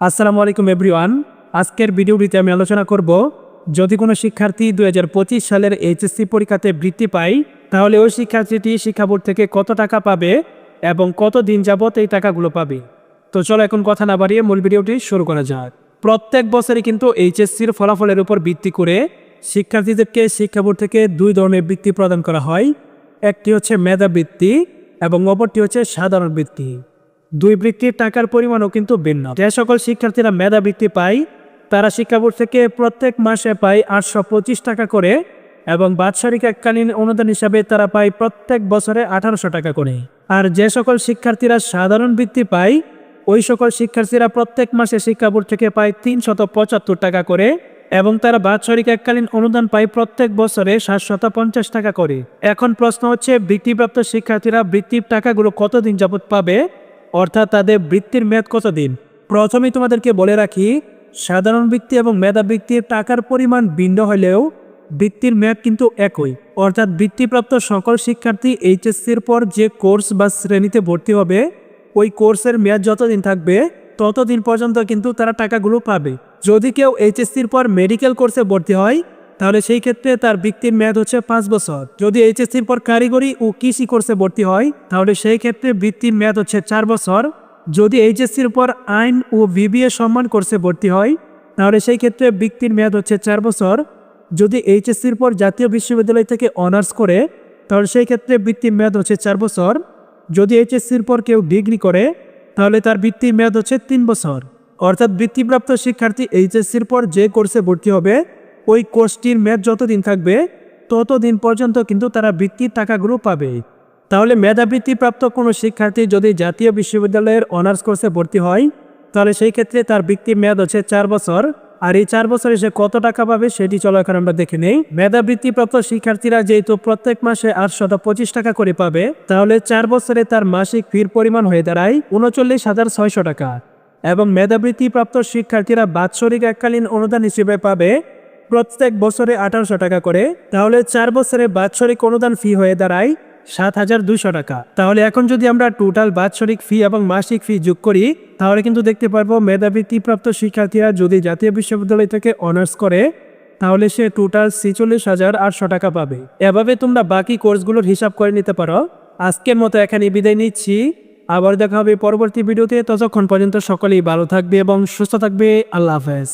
আসসালামু আলাইকুম এভরিওয়ান আজকের ভিডিওটিতে আমি আলোচনা করব, যদি কোনো শিক্ষার্থী দুই হাজার পঁচিশ সালের এইচএসসি পরীক্ষাতে বৃত্তি পায়, তাহলে ওই শিক্ষার্থীটি শিক্ষা বোর্ড থেকে কত টাকা পাবে এবং কত দিন যাবত এই টাকাগুলো পাবে? তো চলো এখন কথা না বাড়িয়ে মূল ভিডিওটি শুরু করা যাক। প্রত্যেক বছরই কিন্তু এইচএসসির ফলাফলের উপর ভিত্তি করে শিক্ষার্থীদেরকে শিক্ষা বোর্ড থেকে দুই ধরনের বৃত্তি প্রদান করা হয়। একটি হচ্ছে মেধাবৃত্তি এবং অপরটি হচ্ছে সাধারণ বৃত্তি। দুই বৃত্তির টাকার পরিমাণও কিন্তু ভিন্ন। যে সকল শিক্ষার্থীরা মেধাবৃত্তি পায়, তারা শিক্ষা বোর্ড থেকে প্রত্যেক মাসে পায় আটশো পঁচিশ টাকা করে এবং বাৎসরিক এককালীন অনুদান হিসাবে তারা পায় প্রত্যেক বছরে আঠারোশো টাকা করে। আর যে সকল শিক্ষার্থীরা সাধারণ বৃত্তি পায়, ওই সকল শিক্ষার্থীরা প্রত্যেক মাসে শিক্ষা বোর্ড থেকে পায় তিনশত পঁচাত্তর টাকা করে এবং তারা বাৎসরিক এককালীন অনুদান পায় প্রত্যেক বছরে সাতশত পঞ্চাশ টাকা করে। এখন প্রশ্ন হচ্ছে, বৃত্তিপ্রাপ্ত শিক্ষার্থীরা বৃত্তির টাকাগুলো কতদিন যাবৎ পাবে? অর্থাৎ তাদের বৃত্তির মেয়াদ কত দিন? প্রথমেই তোমাদেরকে বলে রাখি, সাধারণ বৃত্তি এবং মেধাবৃত্তির টাকার পরিমাণ ভিন্ন হলেও বৃত্তির মেয়াদ কিন্তু একই। অর্থাৎ বৃত্তিপ্রাপ্ত সকল শিক্ষার্থী এইচএসসির পর যে কোর্স বা শ্রেণীতে ভর্তি হবে, ওই কোর্সের মেয়াদ যতদিন থাকবে, ততদিন পর্যন্ত কিন্তু তারা টাকাগুলো পাবে। যদি কেউ এইচএসসির পর মেডিকেল কোর্সে ভর্তি হয় তাহলে সেই ক্ষেত্রে তার বৃত্তির মেয়াদ হচ্ছে পাঁচ বছর। যদি এইচএসসির পর কারিগরি ও কৃষি কোর্সে ভর্তি হয়, তাহলে সেই ক্ষেত্রে বৃত্তির মেয়াদ হচ্ছে চার বছর। যদি এইচএসসির পর আইন ও বিবিএ সম্মান কোর্সে ভর্তি হয়, তাহলে সেই ক্ষেত্রে বৃত্তির মেয়াদ হচ্ছে চার বছর। যদি এইচএসসির পর জাতীয় বিশ্ববিদ্যালয় থেকে অনার্স করে, তাহলে সেই ক্ষেত্রে বৃত্তির মেয়াদ হচ্ছে চার বছর। যদি এইচএসসির পর কেউ ডিগ্রি করে, তাহলে তার বৃত্তির মেয়াদ হচ্ছে তিন বছর। অর্থাৎ বৃত্তিপ্রাপ্ত শিক্ষার্থী এইচএসসির পর যে কোর্সে ভর্তি হবে ওই কোর্সটির মেয়াদ যতদিন থাকবে, ততদিন পর্যন্ত কিন্তু তারা বৃত্তির টাকাগুলো পাবে। তাহলে মেধাবৃত্তিপ্রাপ্ত কোনো শিক্ষার্থী যদি জাতীয় বিশ্ববিদ্যালয়ের অনার্স কোর্সে ভর্তি হয়, তাহলে সেই ক্ষেত্রে তার বৃত্তির মেয়াদ হচ্ছে চার বছর। আর এই চার বছরে সে কত টাকা পাবে সেটি চলো এখন আমরা দেখে নেই। মেধাবৃত্তিপ্রাপ্ত শিক্ষার্থীরা যেহেতু প্রত্যেক মাসে আটশত পঁচিশ টাকা করে পাবে, তাহলে চার বছরে তার মাসিক ফির পরিমাণ হয়ে দাঁড়ায় উনচল্লিশ হাজার ছয়শো টাকা। এবং মেধাবৃত্তিপ্রাপ্ত শিক্ষার্থীরা বাৎসরিক এককালীন অনুদান হিসেবে পাবে প্রত্যেক বছরে আঠারোশো টাকা করে, তাহলে চার বছরে বাৎসরিক অনুদান ফি হয়ে দাঁড়ায় সাত হাজার দুইশো টাকা। তাহলে এখন যদি আমরা টোটাল বাৎসরিক ফি এবং মাসিক ফি যোগ করি, তাহলে কিন্তু দেখতে পারব মেধাবৃত্তিপ্রাপ্ত শিক্ষার্থীরা যদি জাতীয় বিশ্ববিদ্যালয় থেকে অনার্স করে, তাহলে সে টোটাল ছেচল্লিশ হাজার আটশো টাকা পাবে। এভাবে তোমরা বাকি কোর্সগুলোর হিসাব করে নিতে পারো। আজকের মতো এখানে বিদায় নিচ্ছি। আবার দেখা হবে পরবর্তী ভিডিওতে। ততক্ষণ পর্যন্ত সকলেই ভালো থাকবে এবং সুস্থ থাকবে। আল্লাহ হাফেজ।